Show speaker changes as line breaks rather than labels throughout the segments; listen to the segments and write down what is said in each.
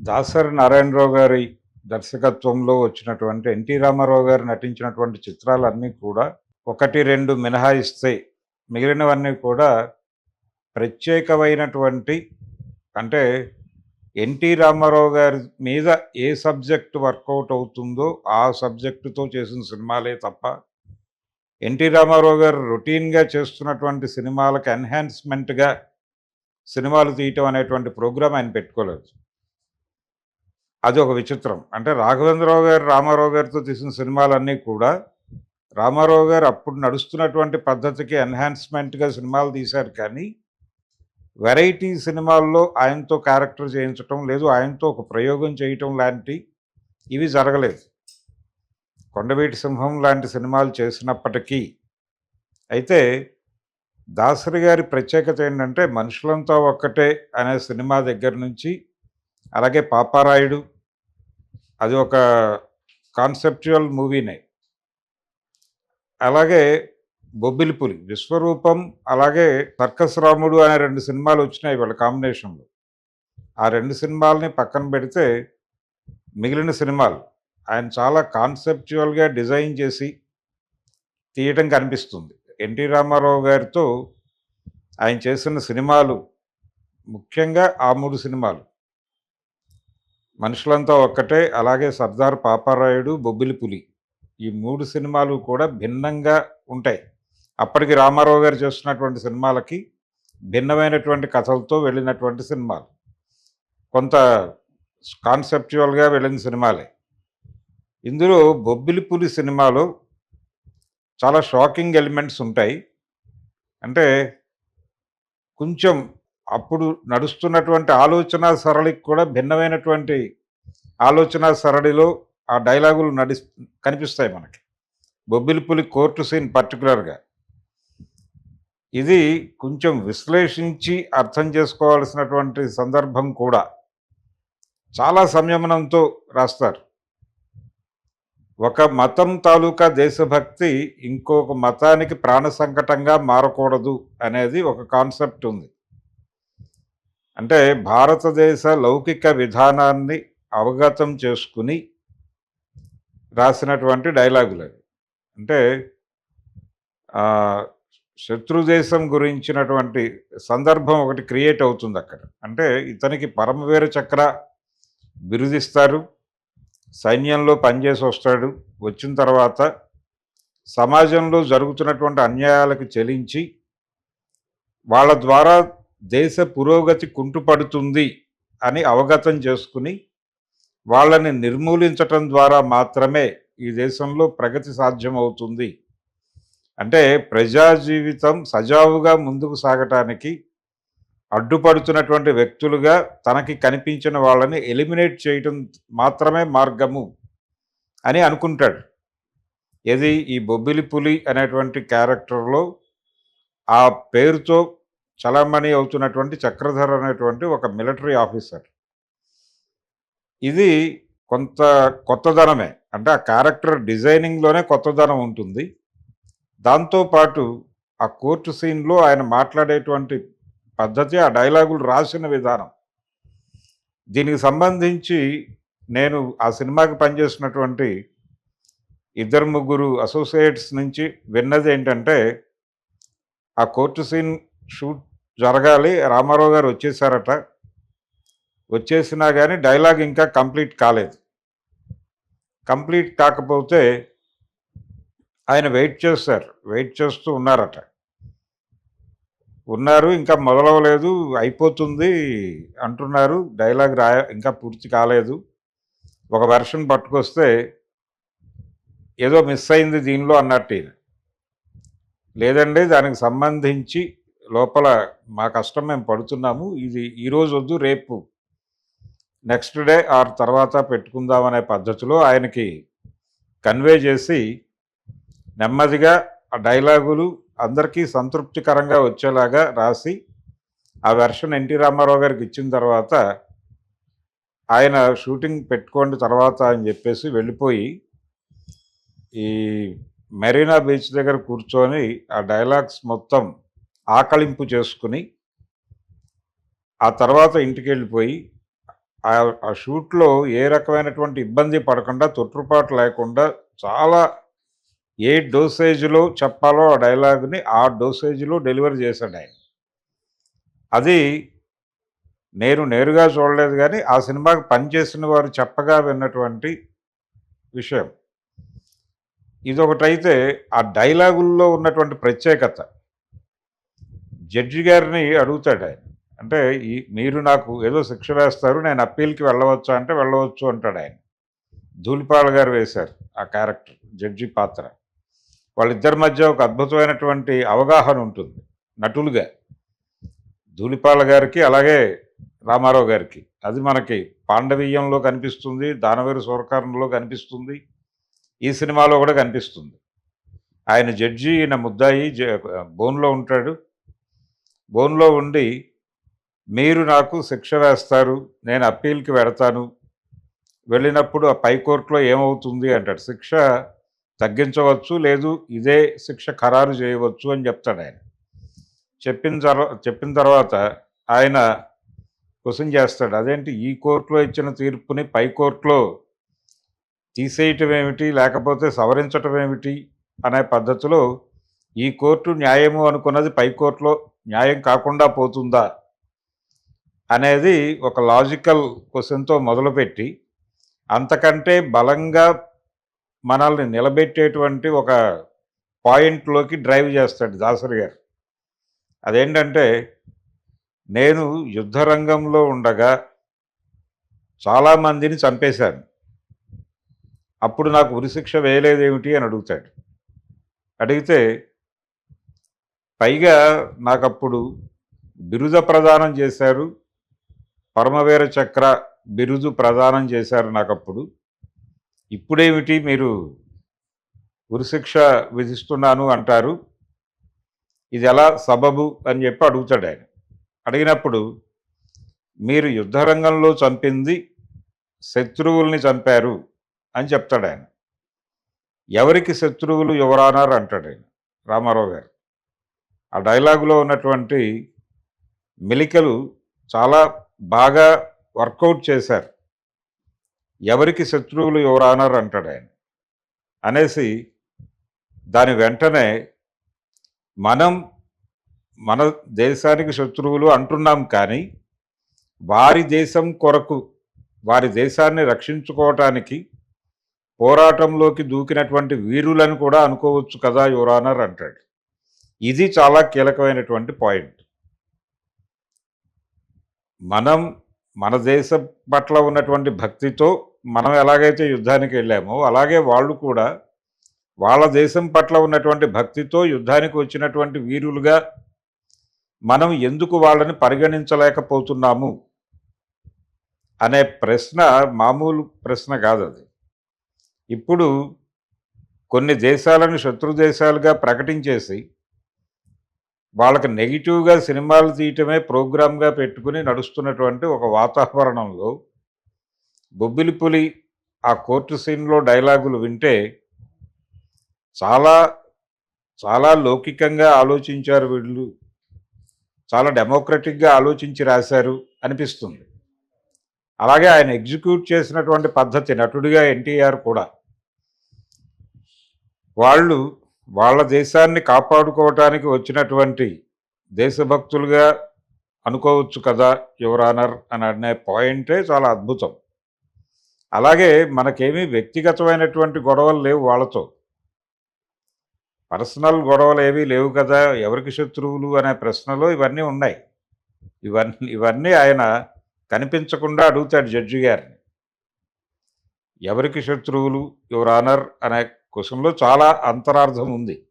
దాసరి నారాయణరావు గారి దర్శకత్వంలో వచ్చినటువంటి ఎన్టీ రామారావు గారు నటించినటువంటి చిత్రాలన్నీ కూడా ఒకటి రెండు మినహాయిస్తే మిగిలినవన్నీ కూడా ప్రత్యేకమైనటువంటి అంటే ఎన్టీ రామారావు గారి మీద ఏ సబ్జెక్ట్ వర్కౌట్ అవుతుందో ఆ సబ్జెక్టుతో చేసిన సినిమాలే తప్ప ఎన్టీ రామారావు గారు రొటీన్గా చేస్తున్నటువంటి సినిమాలకు ఎన్హాన్స్మెంట్గా సినిమాలు తీయటం అనేటువంటి ప్రోగ్రాం ఆయన పెట్టుకోలేదు. అది ఒక విచిత్రం. అంటే రాఘవేంద్రరావు గారు రామారావు గారితో తీసిన సినిమాలన్నీ కూడా రామారావు గారు అప్పుడు నడుస్తున్నటువంటి పద్ధతికి ఎన్హాన్స్మెంట్గా సినిమాలు తీశారు కానీ వెరైటీ సినిమాల్లో ఆయనతో క్యారెక్టర్ చేయించటం లేదు ఆయనతో ఒక ప్రయోగం చేయటం లాంటి ఇవి జరగలేదు. కొండవీటి సింహం లాంటి సినిమాలు చేసినప్పటికీ అయితే దాసరి గారి ప్రత్యేకత ఏంటంటే మనుషులంతా ఒక్కటే అనే సినిమా దగ్గర నుంచి అలాగే పాపారాయుడు అది ఒక కాన్సెప్చువల్ మూవీనే. అలాగే బొబ్బిలిపులి విశ్వరూపం అలాగే సర్కస్ రాముడు అనే రెండు సినిమాలు వచ్చినాయి వాళ్ళ కాంబినేషన్లో. ఆ రెండు సినిమాలని పక్కన పెడితే మిగిలిన సినిమాలు ఆయన చాలా కాన్సెప్చువల్గా డిజైన్ చేసి తీయటం కనిపిస్తుంది. ఎన్టీ రామారావు గారితో ఆయన చేసిన సినిమాలు ముఖ్యంగా ఆ మూడు సినిమాలు మనుషులంతా ఒక్కటే. అలాగే సర్దార్ పాపారాయుడు బొబ్బిలి పులి ఈ మూడు సినిమాలు కూడా భిన్నంగా ఉంటాయి. అప్పటికి రామారావు గారు చేస్తున్నటువంటి సినిమాలకి భిన్నమైనటువంటి కథలతో వెళ్ళినటువంటి సినిమాలు. కొంత కాన్సెప్చువల్గా వెళ్ళిన సినిమాలే. ఇందులో బొబ్బిలి పులి సినిమాలో చాలా షాకింగ్ ఎలిమెంట్స్ ఉంటాయి. అంటే కొంచెం అప్పుడు నడుస్తున్నటువంటి ఆలోచన సరళికి కూడా భిన్నమైనటువంటి ఆలోచన సరళిలో ఆ డైలాగులు నడి కనిపిస్తాయి మనకి. బొబ్బిలిపులి కోర్టు సీన్ పర్టికులర్గా. ఇది కొంచెం విశ్లేషించి అర్థం చేసుకోవాల్సినటువంటి సందర్భం కూడా. చాలా సంయమనంతో రాస్తారు. ఒక మతం తాలూకా దేశభక్తి ఇంకొక మతానికి ప్రాణ సంకటంగా మారకూడదు అనేది ఒక కాన్సెప్ట్ ఉంది. అంటే భారతదేశ లౌకిక విధానాన్ని అవగతం చేసుకుని రాసినటువంటి డైలాగులు అవి. అంటే శత్రుదేశం గురించినటువంటి సందర్భం ఒకటి క్రియేట్ అవుతుంది అక్కడ. అంటే ఇతనికి పరమవీర చక్ర బిరుదిస్తారు సైన్యంలో పనిచేసి వస్తాడు వచ్చిన తర్వాత సమాజంలో జరుగుతున్నటువంటి అన్యాయాలకు చెలించి వాళ్ళ ద్వారా దేశ పురోగతి కుంటుపడుతుంది అని అవగతం చేసుకుని వాళ్ళని నిర్మూలించటం ద్వారా మాత్రమే ఈ దేశంలో ప్రగతి సాధ్యమవుతుంది. అంటే ప్రజా జీవితం సజావుగా ముందుకు సాగటానికి అడ్డుపడుతున్నటువంటి వ్యక్తులుగా తనకి కనిపించిన వాళ్ళని ఎలిమినేట్ చేయటం మాత్రమే మార్గము అని అనుకుంటాడు. ఇది ఈ బొబ్బిలి పులి అనేటువంటి క్యారెక్టర్లో ఆ పేరుతో చలామణి అవుతున్నటువంటి చక్రధర్ అనేటువంటి ఒక మిలిటరీ ఆఫీసర్. ఇది కొంత కొత్తదనమే. అంటే ఆ క్యారెక్టర్ డిజైనింగ్లోనే కొత్తదనం ఉంటుంది. దాంతోపాటు ఆ కోర్టు సీన్లో ఆయన మాట్లాడేటువంటి పద్ధతి ఆ డైలాగులు రాసిన విధానం. దీనికి సంబంధించి నేను ఆ సినిమాకి పనిచేసినటువంటి ఇద్దరు ముగ్గురు అసోసియేట్స్ నుంచి విన్నది ఏంటంటే ఆ కోర్టు సీన్ షూట్ జరగాలి. రామారావు గారు వచ్చేసారట. వచ్చేసినా కానీ డైలాగ్ ఇంకా కంప్లీట్ కాలేదు. కంప్లీట్ కాకపోతే ఆయన వెయిట్ చేస్తారు. వెయిట్ చేస్తూ ఉన్నారట. ఉన్నారు ఇంకా మొదలవలేదు అయిపోతుంది అంటున్నారు. డైలాగ్ రాయ ఇంకా పూర్తి కాలేదు. ఒక వెర్షన్ పట్టుకొస్తే ఏదో మిస్ అయింది దీనిలో అన్నట్టు లేదండి దానికి సంబంధించి లోపల మా కష్టం మేము పడుతున్నాము. ఇది ఈరోజు వద్దు రేపు నెక్స్ట్ డే ఆర్ తర్వాత పెట్టుకుందామనే పద్ధతిలో ఆయనకి కన్వే చేసి నెమ్మదిగా ఆ డైలాగులు అందరికీ సంతృప్తికరంగా వచ్చేలాగా రాసి ఆ వెర్షన్ ఎన్టీ రామారావు గారికి ఇచ్చిన తర్వాత ఆయన షూటింగ్ పెట్టుకోండి తర్వాత అని చెప్పేసి వెళ్ళిపోయి ఈ మెరీనా బీచ్ దగ్గర కూర్చొని ఆ డైలాగ్స్ మొత్తం ఆకలింపు చేసుకుని ఆ తర్వాత ఇంటికి వెళ్ళిపోయి ఆ ఆ షూట్‌లో ఏ రకమైనటువంటి ఇబ్బంది పడకుండా, తొట్టుపాటు లేకుండా చాలా ఏ డోసేజ్‌లో చెప్పాలో ఆ డైలాగ్‌ని ఆ డోసేజ్‌లో డెలివరీ ఆయన అది నేను నేరుగా చూడలేదు కానీ ఆ సినిమాకి పనిచేసిన వారు చెప్పగా విన్నటువంటి విషయం. ఇదొకటైతే ఆ డైలాగుల్లో ఉన్నటువంటి ప్రత్యేకత. జడ్జి గారిని అడుగుతాడు ఆయన అంటే ఈ మీరు నాకు ఏదో శిక్ష వేస్తారు. నేను అప్పీల్‌కి వెళ్ళవచ్చా అంటే వెళ్ళవచ్చు అంటాడు ఆయన ధూళిపాల గారు వేశారు ఆ క్యారెక్టర్ జడ్జి పాత్ర. వాళ్ళిద్దరి మధ్య ఒక అద్భుతమైనటువంటి అవగాహన ఉంటుంది నటులుగా. ధూళిపాల గారికి అలాగే రామారావు గారికి. అది మనకి 'పాండవీయంలో' కనిపిస్తుంది. 'దానవీర సూరకర్ణ'లో కనిపిస్తుంది. ఈ సినిమాలో కూడా కనిపిస్తుంది. ఆయన జడ్జి, ఈయన ముద్దాయి జ బోన్‌లో ఉంటాడు. బోన్‌లో ఉండి మీరు నాకు శిక్ష వేస్తారు. నేను అప్పీల్‌కి వెడతాను. వెళ్ళినప్పుడు ఆ పైకోర్టులో ఏమవుతుంది అంటాడు. శిక్ష తగ్గించవచ్చు. లేదు ఇదే శిక్ష ఖరారు చేయవచ్చు అని చెప్తాడు ఆయన చెప్పిన తర్వా చెప్పిన తర్వాత ఆయన క్వశ్చన్ చేస్తాడు. అదేంటి ఈ కోర్టులో ఇచ్చిన తీర్పుని పై కోర్టులో తీసేయటం ఏమిటి? లేకపోతే సవరించటం ఏమిటి? అనే పద్ధతిలో ఈ కోర్టు న్యాయము అనుకున్నది పై కోర్టులో న్యాయం కాకుండా పోతుందా? అనేది ఒక లాజికల్ క్వశ్చన్తో మొదలుపెట్టి, అంతకంటే బలంగా మనల్ని నిలబెట్టేటువంటి ఒక పాయింట్‌లోకి డ్రైవ్ చేస్తాడు దాసరి గారు. అదేంటంటే, నేను యుద్ధ రంగంలో ఉండగా చాలామందిని చంపేశాను. అప్పుడు నాకు ఉరిశిక్ష వేయలేదేమిటి అని అడుగుతాడు. అడిగితే పైగా నాకు అప్పుడు బిరుద ప్రదానం చేశారు. పరమవీర చక్ర బిరుదు ప్రదానం చేశారు నాకు అప్పుడు ఇప్పుడేమిటి మీరు ఉరిశిక్ష విధిస్తున్నాను అంటారు. ఇది ఎలా సబబు అని చెప్పి అడుగుతాడాయన. అడిగినప్పుడు మీరు యుద్ధ రంగంలో చంపింది శత్రువుల్ని చంపారు అని చెప్తాడాయన. ఎవరికి శత్రువులు యువరానారు అంటాడు ఆయన రామారావు గారు. ఆ డైలాగులో ఉన్నటువంటి మెలికలు చాలా బాగా వర్కౌట్ చేశారు. ఎవరికి శత్రువులు యువర్ అంటాడు ఆయన అనేసి దాని వెంటనే మనం మన దేశానికి శత్రువులు అంటున్నాం కానీ, వారి దేశం కొరకు, వారి దేశాన్ని రక్షించుకోవటానికి పోరాటంలోకి దూకినటువంటి వీరులను కూడా అనుకోవచ్చు కదా యువరానర్ అంటాడు. ఇది చాలా కీలకమైనటువంటి పాయింట్. మనం మన దేశం పట్ల ఉన్నటువంటి భక్తితో మనం ఎలాగైతే యుద్ధానికి వెళ్ళామో, అలాగే వాళ్ళు కూడా వాళ్ళ దేశం పట్ల ఉన్నటువంటి భక్తితో యుద్ధానికి వచ్చినటువంటి వీరులుగా మనం ఎందుకు వాళ్ళని పరిగణించలేకపోతున్నాము? అనే ప్రశ్న మామూలు ప్రశ్న కాదది. ఇప్పుడు కొన్ని దేశాలను శత్రు దేశాలుగా ప్రకటించేసి, వాళ్ళకి నెగిటివ్గా సినిమాలు తీయటమే ప్రోగ్రామ్‌గా పెట్టుకుని నడుస్తున్నటువంటి ఒక వాతావరణంలో, బొబ్బిలిపులి ఆ కోర్టు సీన్‌లో డైలాగులు వింటే చాలా, చాలా లౌకికంగా ఆలోచించారు వీళ్ళు. చాలా డెమోక్రటిక్‌గా ఆలోచించి రాశారు అనిపిస్తుంది. అలాగే ఆయన ఎగ్జిక్యూట్ చేసినటువంటి పద్ధతి నటుడిగా ఎన్టీఆర్ కూడా. వాళ్ళు వాళ్ళ దేశాన్ని కాపాడుకోవటానికి వచ్చినటువంటి దేశభక్తులుగా అనుకోవచ్చు కదా యువరానర్ అని అనే పాయింటే చాలా అద్భుతం. అలాగే మనకేమీ వ్యక్తిగతమైనటువంటి గొడవలు లేవు వాళ్ళతో. పర్సనల్ గొడవలు ఏవీ లేవు కదా! ఎవరికి శత్రువులు అనే ప్రశ్నలో ఇవన్నీ ఉన్నాయి. ఇవన్నీ ఇవన్నీ ఆయన కనిపించకుండా అడుగుతాడు జడ్జి గారిని. ఎవరికి శత్రువులు యువర్ ఆనర్ అనే క్వశ్చన్లో చాలా అంతరార్థం ఉంది.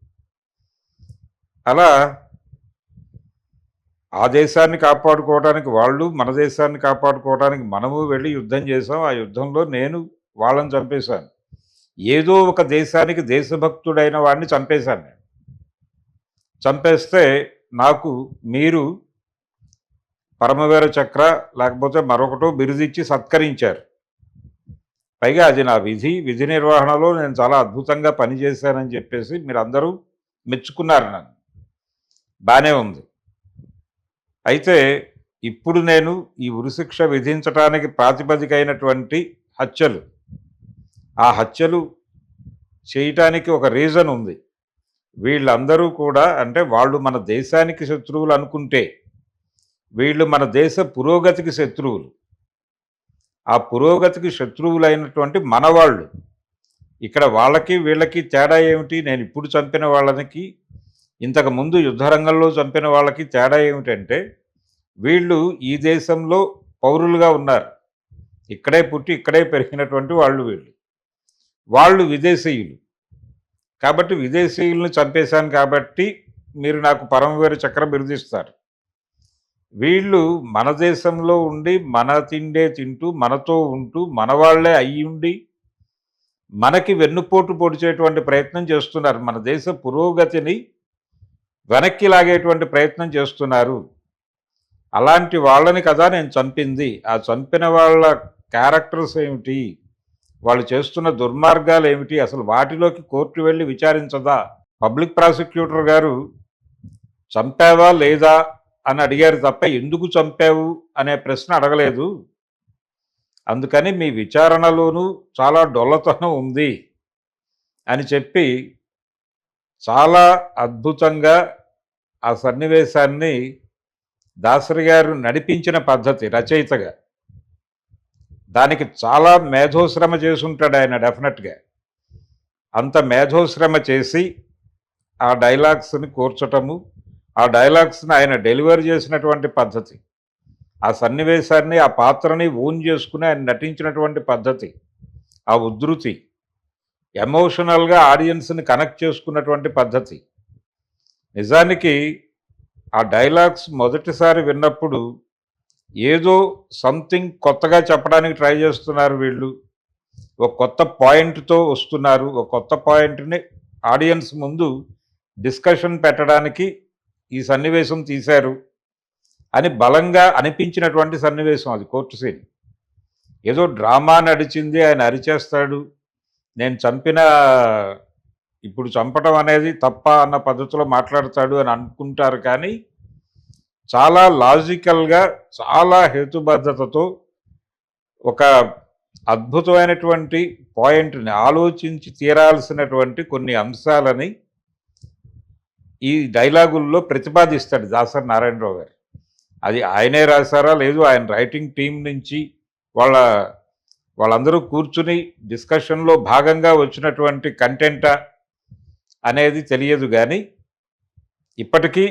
అలా ఆ దేశాన్ని కాపాడుకోవడానికి వాళ్ళు, మన దేశాన్ని కాపాడుకోవడానికి మనము వెళ్ళి యుద్ధం చేసాం. ఆ యుద్ధంలో నేను వాళ్ళని చంపేశాను. ఏదో ఒక దేశానికి దేశభక్తుడైన వాడిని చంపేశాను నేను. చంపేస్తే నాకు మీరు పరమవీర చక్ర లేకపోతే మరొకటో బిరుదిచ్చి సత్కరించారు. పైగా అది నా విధి. విధి నిర్వహణలో నేను చాలా అద్భుతంగా పనిచేశానని చెప్పేసి మీరందరూ మెచ్చుకున్నారు నన్ను. బాగానే ఉంది. అయితే ఇప్పుడు నేను ఈ ఉరిశిక్ష విధించటానికి ప్రాతిపదికైనటువంటి హత్యలు ఆ హత్యలు చేయటానికి ఒక రీజన్ ఉంది వీళ్ళందరూ కూడా అంటే వాళ్ళు మన దేశానికి శత్రువులు అనుకుంటే వీళ్ళు మన దేశ పురోగతికి శత్రువులు ఆ పురోగతికి శత్రువులైనటువంటి మనవాళ్ళు. ఇక్కడ వాళ్ళకి వీళ్ళకి తేడా ఏమిటి? నేను ఇప్పుడు చంపిన వాళ్ళకి ఇంతకు ముందు యుద్ధరంగంలో చంపిన వాళ్ళకి తేడా ఏమిటంటే వీళ్ళు ఈ దేశంలో పౌరులుగా ఉన్నారు. ఇక్కడే పుట్టి ఇక్కడే పెరిగినటువంటి వాళ్ళు వీళ్ళు. వాళ్ళు విదేశీయులు. కాబట్టి విదేశీయులను చంపేశాను కాబట్టి మీరు నాకు పరమవీర చక్రం బిరుదిస్తారు వీళ్ళు మన దేశంలో ఉండి మన తిండే తింటూ మనతో ఉంటూ మన వాళ్ళే అయ్యి ఉండి మనకి వెన్నుపోటు పొడిచేటువంటి ప్రయత్నం చేస్తున్నారు. మన దేశ పురోగతిని వెనక్కి లాగేటువంటి ప్రయత్నం చేస్తున్నారు. అలాంటి వాళ్ళని కదా నేను చంపింది. ఆ చంపిన వాళ్ళ క్యారెక్టర్స్ ఏమిటి? వాళ్ళు చేస్తున్న దుర్మార్గాలు ఏమిటి? అసలు వాటిలోకి కోర్టు వెళ్ళి విచారించదా? పబ్లిక్ ప్రాసిక్యూటర్ గారు చంపావా లేదా? అని అడిగారు తప్ప ఎందుకు చంపావు అనే ప్రశ్న అడగలేదు. అందుకని మీ విచారణలోనూ చాలా డొల్లతనం ఉంది అని చెప్పి చాలా అద్భుతంగా ఆ సన్నివేశాన్ని దాసరి గారు నడిపించిన పద్ధతి రచయితగా. దానికి చాలా మేధోశ్రమ చేసుంటాడు ఆయన డెఫినెట్గా. అంత మేధోశ్రమ చేసి ఆ డైలాగ్స్ని కూర్చటము ఆ డైలాగ్స్ని ఆయన డెలివర్ చేసినటువంటి పద్ధతి ఆ సన్నివేశాన్ని ఆ పాత్రని ఓన్ చేసుకుని ఆయన నటించినటువంటి పద్ధతి ఆ ఉధృతి ఎమోషనల్గా ఆడియన్స్ని కనెక్ట్ చేసుకున్నటువంటి పద్ధతి. నిజానికి ఆ డైలాగ్స్ మొదటిసారి విన్నప్పుడు ఏదో సంథింగ్ కొత్తగా చెప్పడానికి ట్రై చేస్తున్నారు వీళ్ళు. ఒక కొత్త పాయింట్తో వస్తున్నారు. ఒక కొత్త పాయింట్ని ఆడియన్స్ ముందు డిస్కషన్ పెట్టడానికి ఈ సన్నివేశం తీశారు అని బలంగా అనిపించినటువంటి సన్నివేశం అది కోర్టు సీన్. ఏదో డ్రామా నడిచింది ఆయన అరిచేస్తాడు నేను చంపిన ఇప్పుడు చంపడం అనేది తప్ప అన్న పద్ధతిలో మాట్లాడతాడు అని అనుకుంటారు కానీ చాలా లాజికల్గా చాలా హేతుబద్ధతతో ఒక అద్భుతమైనటువంటి పాయింట్ని ఆలోచించి తీరాల్సినటువంటి కొన్ని అంశాలని ఈ డైలాగుల్లో ప్రతిపాదిస్తాడు దాసరి నారాయణరావు గారు. అది ఆయనే రాశారా లేదు ఆయన రైటింగ్ టీం నుంచి వాళ్ళ వాళ్ళందరూ కూర్చుని డిస్కషన్లో భాగంగా వచ్చినటువంటి కంటెంటా అనేది తెలియదు కానీ ఇప్పటికీ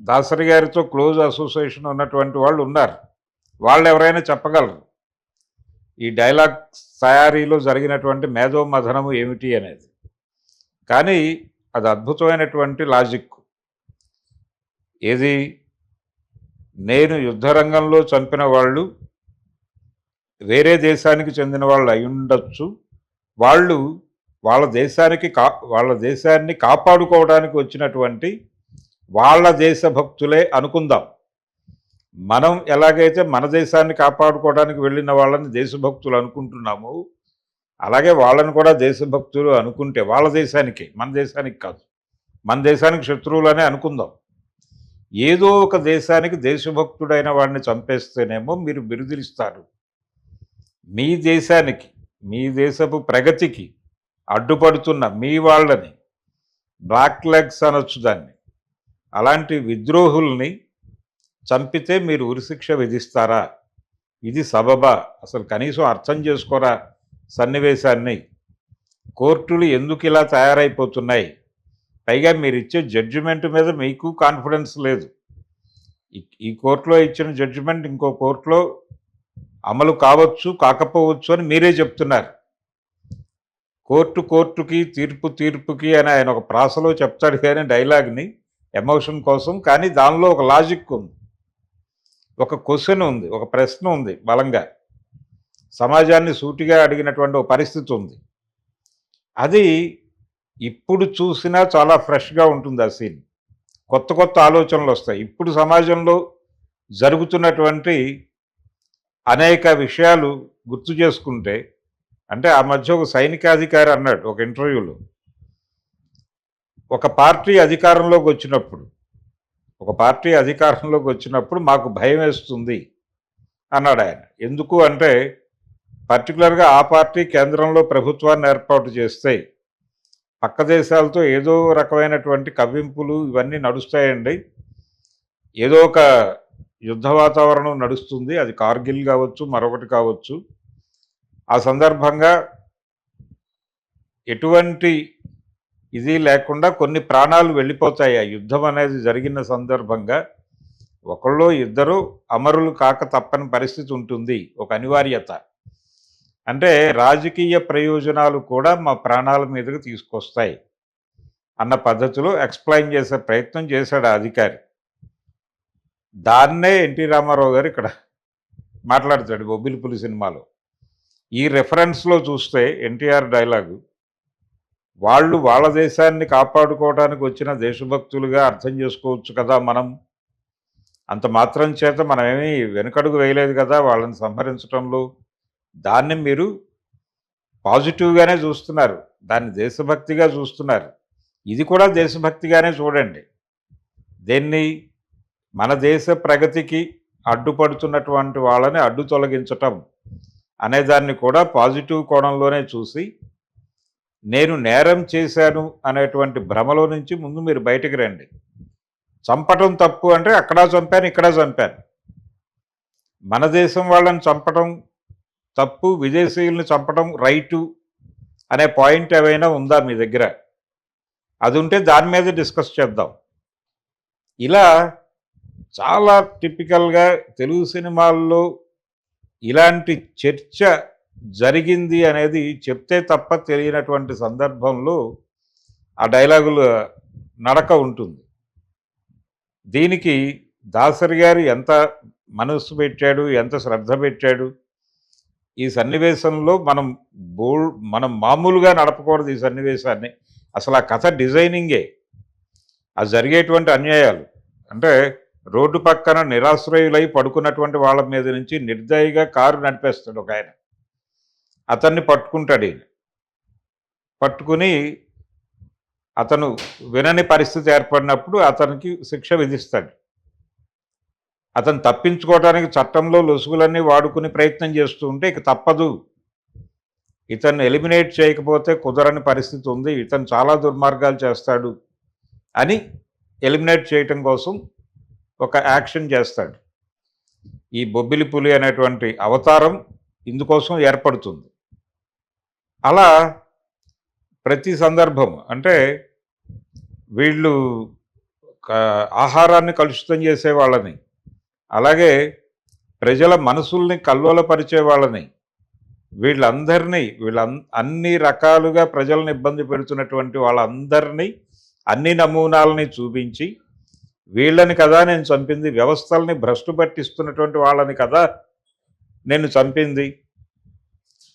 దాసరి గారితో క్లోజ్ అసోసియేషన్ ఉన్నటువంటి వాళ్ళు ఉన్నారు. వాళ్ళు ఎవరైనా చెప్పగలరు? ఈ డైలాగ్ తయారీలో జరిగినటువంటి మేధోమథనము ఏమిటి అనేది. కానీ అది అద్భుతమైనటువంటి లాజిక్ ఏది? నేను యుద్ధరంగంలో చంపిన వాళ్ళు వేరే దేశానికి చెందిన వాళ్ళు అయి ఉండొచ్చు. వాళ్ళు వాళ్ళ దేశానికి కా వాళ్ళ దేశాన్ని కాపాడుకోవడానికి వచ్చినటువంటి వాళ్ళ దేశభక్తులే అనుకుందాం. మనం ఎలాగైతే మన దేశాన్ని కాపాడుకోవడానికి వెళ్ళిన వాళ్ళని దేశభక్తులు అనుకుంటున్నాము అలాగే వాళ్ళని కూడా దేశభక్తులు అనుకుంటే వాళ్ళ దేశానికి మన దేశానికి కాదు. మన దేశానికి శత్రువులనే అనుకుందాం. ఏదో ఒక దేశానికి దేశభక్తుడైన వాడిని చంపేస్తేనేమో మీరు బిరుదులిస్తారు. మీ దేశానికి మీ దేశపు ప్రగతికి అడ్డుపడుతున్న మీ వాళ్ళని బ్లాక్ లెగ్స్ అనొచ్చు దాన్ని అలాంటి విద్రోహుల్ని చంపితే మీరు ఉరిశిక్ష విధిస్తారా? ఇది సబబా. అసలు కనీసం అర్థం చేసుకోరా? సన్నివేశాన్ని కోర్టులు ఎందుకు ఇలా తయారైపోతున్నాయి? పైగా మీరు ఇచ్చే జడ్జిమెంట్ మీద మీకు కాన్ఫిడెన్స్ లేదు. ఈ కోర్టులో ఇచ్చిన జడ్జిమెంట్ ఇంకో కోర్టులో అమలు కావచ్చు కాకపోవచ్చు అని మీరే చెప్తున్నారు. కోర్టు కోర్టుకి తీర్పు తీర్పుకి అని ఆయన ఒక ప్రాసలో చెప్తాడు కానీ డైలాగ్ని ఎమోషన్ కోసం కానీ దానిలో ఒక లాజిక్ ఉంది. ఒక క్వశ్చన్ ఉంది ఒక ప్రశ్న ఉంది బలంగా. సమాజాన్ని సూటిగా అడిగినటువంటి ఒక పరిస్థితి ఉంది. అది ఇప్పుడు చూసినా చాలా ఫ్రెష్గా ఉంటుంది ఆ సీన్. కొత్త కొత్త ఆలోచనలు వస్తాయి. ఇప్పుడు సమాజంలో జరుగుతున్నటువంటి అనేక విషయాలు గుర్తు చేసుకుంటే అంటే ఆ మధ్య ఒక సైనికాధికారి అన్నాడు ఒక ఇంటర్వ్యూలో. ఒక పార్టీ అధికారంలోకి వచ్చినప్పుడు ఒక పార్టీ అధికారంలోకి వచ్చినప్పుడు మాకు భయం వేస్తుంది అన్నాడు ఆయన. ఎందుకు అంటే పర్టికులర్గా ఆ పార్టీ కేంద్రంలో ప్రభుత్వాన్ని ఏర్పాటు చేస్తే పక్క దేశాలతో ఏదో రకమైనటువంటి కవ్వింపులు ఇవన్నీ నడుస్తాయండి. ఏదో ఒక యుద్ధ వాతావరణం నడుస్తుంది. అది కార్గిల్ కావచ్చు మరొకటి కావచ్చు. ఆ సందర్భంగా ఎటువంటి ఇది లేకుండా కొన్ని ప్రాణాలు వెళ్ళిపోతాయి. ఆ యుద్ధం అనేది జరిగిన సందర్భంగా ఒకళ్ళు ఇద్దరు అమరులు కాక తప్పని పరిస్థితి ఉంటుంది. ఒక అనివార్యత. అంటే రాజకీయ ప్రయోజనాలు కూడా మా ప్రాణాల మీదకి తీసుకొస్తాయి అన్న పద్ధతిలో ఎక్స్ప్లెయిన్ చేసే ప్రయత్నం చేశాడు ఆ అధికారి. దాన్నే ఎన్టీ రామారావు గారు ఇక్కడ మాట్లాడతాడు బొబ్బిలిపులి సినిమాలో. ఈ రెఫరెన్స్లో చూస్తే ఎన్టీఆర్ డైలాగు వాళ్ళు వాళ్ళ దేశాన్ని కాపాడుకోవడానికి వచ్చిన దేశభక్తులుగా అర్థం చేసుకోవచ్చు కదా మనం. అంత మాత్రం చేత మనమేమీ వెనుకడుగు వేయలేదు కదా వాళ్ళని సంహరించడంలో దాన్ని మీరు పాజిటివ్గానే చూస్తున్నారు. దాన్ని దేశభక్తిగా చూస్తున్నారు. ఇది కూడా దేశభక్తిగానే చూడండి. దీన్ని మన దేశ ప్రగతికి అడ్డుపడుతున్నటువంటి వాళ్ళని అడ్డు తొలగించటం అనేదాన్ని కూడా పాజిటివ్ కోణంలోనే చూసి నేను నేరం చేశాను అనేటువంటి భ్రమలో నుంచి ముందు మీరు బయటికి రండి. చంపటం తప్పు అంటే అక్కడ చంపాను ఇక్కడ చంపాను. మన దేశం వాళ్ళని చంపటం తప్పు విదేశీయుల్ని చంపడం రైటు అనే పాయింట్ ఏమైనా ఉందా మీ దగ్గర? అది ఉంటే దాని మీద డిస్కస్ చేద్దాం. ఇలా చాలా టిపికల్గా తెలుగు సినిమాల్లో ఇలాంటి చర్చ జరిగింది అనేది చెప్తే తప్ప తెలియనటువంటి సందర్భంలో ఆ డైలాగులు నడక ఉంటుంది. దీనికి దాసరి గారు ఎంత మనస్సు పెట్టాడు ఎంత శ్రద్ధ పెట్టాడు ఈ సన్నివేశంలో మనం బో మనం మామూలుగా నడపకూడదు ఈ సన్నివేశాన్ని. అసలు ఆ కథ డిజైనింగే. ఆ జరిగేటువంటి అన్యాయాలు. అంటే రోడ్డు పక్కన నిరాశ్రయులై పడుకున్నటువంటి వాళ్ళ మీద నుంచి నిర్దయగా కారు నడిపేస్తాడు ఒక ఆయన. అతన్ని పట్టుకుంటాడు ఈయన. పట్టుకుని అతను వినని పరిస్థితి ఏర్పడినప్పుడు అతనికి శిక్ష విధిస్తాడు. అతను తప్పించుకోవడానికి చట్టంలో లొసుగులన్నీ వాడుకుని ప్రయత్నం చేస్తూ ఉంటే ఇక తప్పదు. ఇతన్ని ఎలిమినేట్ చేయకపోతే కుదరని పరిస్థితి ఉంది. ఇతను చాలా దుర్మార్గాలు చేస్తాడు అని ఎలిమినేట్ చేయటం కోసం ఒక యాక్షన్ చేస్తాడు. ఈ బొబ్బిలి పులి అనేటువంటి అవతారం ఇందుకోసం ఏర్పడుతుంది. అలా ప్రతి సందర్భం అంటే వీళ్ళు ఆహారాన్ని కలుషితం చేసే వాళ్ళని అలాగే ప్రజల మనసుల్ని కల్లోలపరిచే వాళ్ళని వీళ్ళందరినీ వీళ్ళ అన్ని రకాలుగా ప్రజలను ఇబ్బంది పెడుతున్నటువంటి వాళ్ళందరినీ అన్ని నమూనాలని చూపించి వీళ్ళని కదా నేను చంపింది వ్యవస్థల్ని భ్రష్టు పట్టిస్తున్నటువంటి వాళ్ళని కదా నేను చంపింది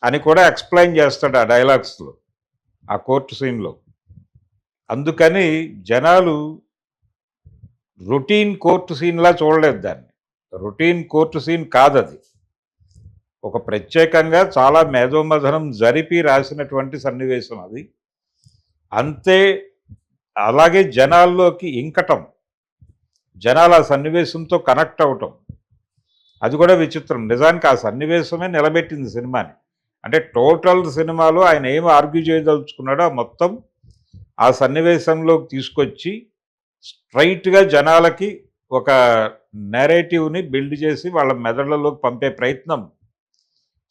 అని కూడా ఎక్స్ప్లెయిన్ చేస్తాడు ఆ డైలాగ్స్లో ఆ కోర్టు సీన్లో. అందుకని జనాలు రొటీన్ కోర్టు సీన్లా చూడలేదు దాన్ని. రొటీన్ కోర్టు సీన్ కాదది. ఒక ప్రత్యేకంగా చాలా మేధోమధనం జరిపి రాసినటువంటి సన్నివేశం అది. అంతే అలాగే జనాల్లోకి ఇంకటం. జనాలు ఆ సన్నివేశంతో కనెక్ట్ అవటం. అది కూడా విచిత్రం. నిజానికి ఆ సన్నివేశమే నిలబెట్టింది సినిమాని. అంటే టోటల్ సినిమాలో ఆయన ఏం ఆర్గ్యూ చేయదలుచుకున్నాడో మొత్తం ఆ సన్నివేశంలోకి తీసుకొచ్చి స్ట్రైట్గా జనాలకి ఒక నెరేటివ్ని బిల్డ్ చేసి వాళ్ళ మెదళ్ళలోకి పంపే ప్రయత్నం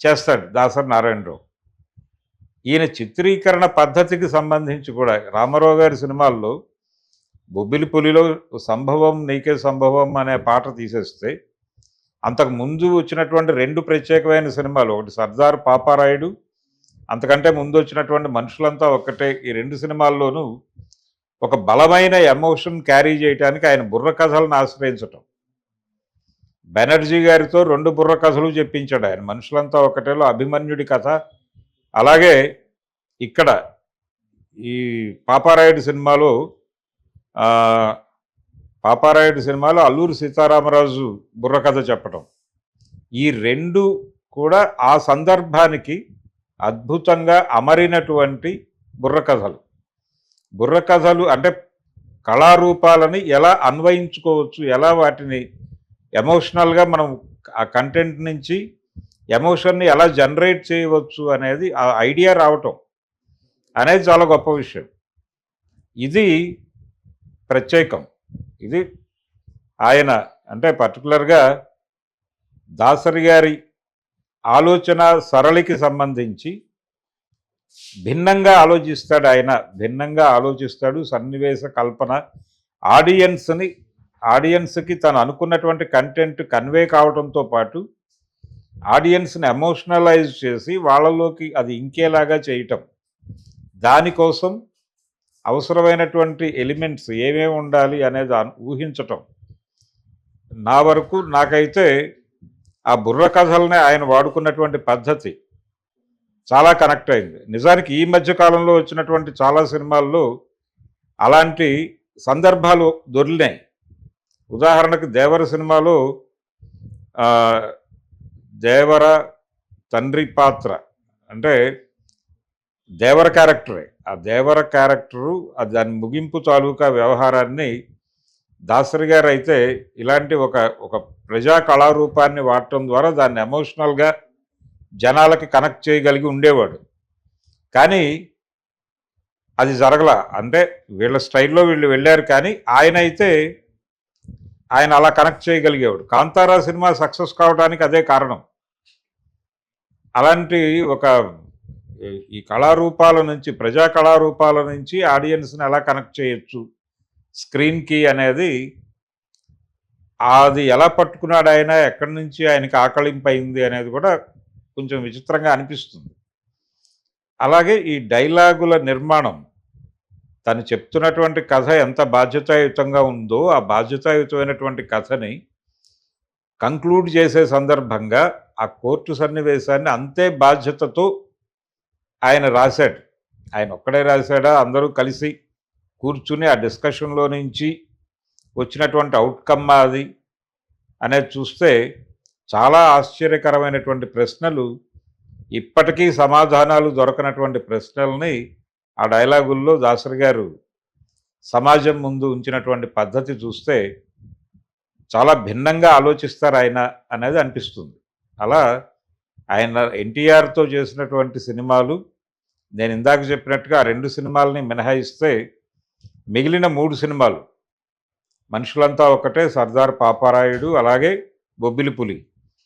చేస్తాడు దాసరి నారాయణరావు ఈయన చిత్రీకరణ పద్ధతికి సంబంధించి కూడా రామారావు గారి సినిమాల్లో బొబ్బిలి పులిలో సంభవం నీకే సంభవం అనే పాట తీసేస్తే అంతకు ముందు వచ్చినటువంటి రెండు ప్రత్యేకమైన సినిమాలు ఒకటి సర్దార్ పాపారాయుడు అంతకంటే ముందు వచ్చినటువంటి మనుషులంతా ఒక్కటే ఈ రెండు సినిమాల్లోనూ ఒక బలమైన ఎమోషన్ క్యారీ చేయడానికి ఆయన బుర్ర కథలను ఆశ్రయించటం. బెనర్జీ గారితో రెండు బుర్ర కథలు చెప్పించాడు ఆయన. మనుషులంతా ఒకటేలో అభిమన్యుడి కథ. అలాగే ఇక్కడ ఈ పాపారాయుడు సినిమాలో పాపారాయుడు సినిమాలో అల్లూరు సీతారామరాజు బుర్రకథ చెప్పటం. ఈ రెండు కూడా ఆ సందర్భానికి అద్భుతంగా అమరినటువంటి బుర్రకథలు బుర్రకథలు అంటే కళారూపాలని ఎలా అన్వయించుకోవచ్చు ఎలా వాటిని ఎమోషనల్గా మనం ఆ కంటెంట్ నుంచి ఎమోషన్ని ఎలా జనరేట్ చేయవచ్చు అనేది ఆ ఐడియా రావటం అనేది చాలా గొప్ప విషయం. ఇది ప్రత్యేకం. ఇది ఆయన అంటే పర్టికులర్గా దాసరి గారి ఆలోచన సరళికి సంబంధించి భిన్నంగా ఆలోచిస్తాడు ఆయన. భిన్నంగా ఆలోచిస్తాడు. సన్నివేశ కల్పన. ఆడియన్స్ని ఆడియన్స్కి తను అనుకున్నటువంటి కంటెంట్ కన్వే కావడంతో పాటు ఆడియన్స్ని ఎమోషనలైజ్ చేసి వాళ్ళలోకి అది ఇంకేలాగా చేయటం. దానికోసం అవసరమైనటువంటి ఎలిమెంట్స్ ఏమేమి ఉండాలి అనేది ఊహించటం. నా వరకు నాకైతే ఆ బుర్ర కథలనే ఆయన వాడుకున్నటువంటి పద్ధతి చాలా కనెక్ట్ అయింది. నిజానికి ఈ మధ్య కాలంలో వచ్చినటువంటి చాలా సినిమాల్లో అలాంటి సందర్భాలు దొరికినాయి. ఉదాహరణకు దేవర సినిమాలో దేవర తండ్రి పాత్ర అంటే దేవర క్యారెక్టరే. ఆ దేవర క్యారెక్టరు ఆ దాని ముగింపు తాలూకా వ్యవహారాన్ని దాసరి గారు అయితే ఇలాంటి ఒక ఒక ప్రజా కళారూపాన్ని వాడటం ద్వారా దాన్ని ఎమోషనల్గా జనాలకి కనెక్ట్ చేయగలిగి ఉండేవాడు. కానీ అది జరగల. అంటే వీళ్ళ స్టైల్లో వీళ్ళు వెళ్ళారు కానీ ఆయన అయితే ఆయన అలా కనెక్ట్ చేయగలిగేవాడు. కాంతారా సినిమా సక్సెస్ కావడానికి అదే కారణం. అలాంటి ఒక ఈ- కళారూపాల నుంచి ప్రజా కళారూపాల నుంచి ఆడియన్స్ని ఎలా కనెక్ట్ చేయొచ్చు? స్క్రీన్కి అనేది అది ఎలా పట్టుకున్నాడు ఆయన? ఎక్కడి నుంచి ఆయనకి ఆకలింపు అయింది అనేది కూడా కొంచెం విచిత్రంగా అనిపిస్తుంది. అలాగే ఈ డైలాగుల నిర్మాణం తను చెప్తున్నటువంటి కథ ఎంత బాధ్యతాయుతంగా ఉందో ఆ బాధ్యతాయుతమైనటువంటి కథని కంక్లూడ్ చేసే సందర్భంగా ఆ కోర్టు సన్నివేశాన్ని అంతే బాధ్యతతో ఆయన రాశాడు. ఆయన ఒక్కడే రాశాడా? అందరూ కలిసి కూర్చుని ఆ డిస్కషన్లో నుంచి వచ్చినటువంటి అవుట్కమ్ అది అనేది చూస్తే చాలా ఆశ్చర్యకరమైనటువంటి ప్రశ్నలు ఇప్పటికీ సమాధానాలు దొరకనటువంటి ప్రశ్నల్ని ఆ డైలాగుల్లో దాసరి గారు సమాజం ముందు ఉంచినటువంటి పద్ధతి చూస్తే చాలా భిన్నంగా ఆలోచిస్తారు ఆయన అనేది అనిపిస్తుంది. అలా ఆయన ఎన్టీఆర్తో చేసినటువంటి సినిమాలు నేను ఇందాక చెప్పినట్టుగా ఆ రెండు సినిమాలని మినహాయిస్తే మిగిలిన మూడు సినిమాలు మనుషులంతా ఒకటే సర్దార్ పాపారాయుడు అలాగే బొబ్బిలి పులి.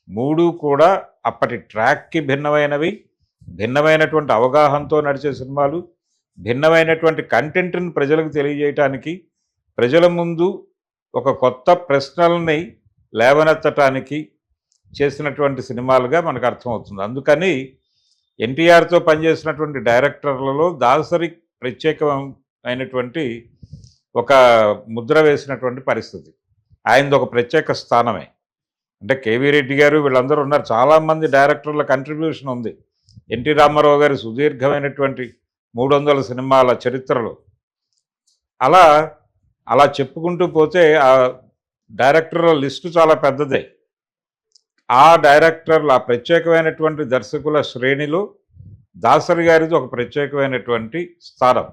మూడు కూడా అప్పటి ట్రాక్కి భిన్నమైనవి భిన్నమైనటువంటి అవగాహనతో నడిచే సినిమాలు భిన్నమైనటువంటి కంటెంట్ని ప్రజలకు తెలియజేయటానికి ప్రజల ముందు ఒక కొత్త ప్రశ్నల్ని లేవనెత్తటానికి చేసినటువంటి సినిమాలుగా మనకు అర్థమవుతుంది. అందుకని ఎన్టీఆర్తో పనిచేసినటువంటి డైరెక్టర్లలో దాసరి ప్రత్యేకమైనటువంటి ఒక ముద్ర వేసినటువంటి పరిస్థితి. ఆయనది ఒక ప్రత్యేక స్థానమే. అంటే కేవీ రెడ్డి గారు వీళ్ళందరూ ఉన్నారు. చాలామంది డైరెక్టర్ల కంట్రిబ్యూషన్ ఉంది. ఎన్టీ రామారావు గారి సుదీర్ఘమైనటువంటి మూడు వందల సినిమాల చరిత్రలో. అలా అలా చెప్పుకుంటూ పోతే ఆ డైరెక్టర్ల లిస్టు చాలా పెద్దదే. ఆ డైరెక్టర్లు ఆ ప్రత్యేకమైనటువంటి దర్శకుల శ్రేణిలో దాసరి గారిది ఒక ప్రత్యేకమైనటువంటి స్థానం.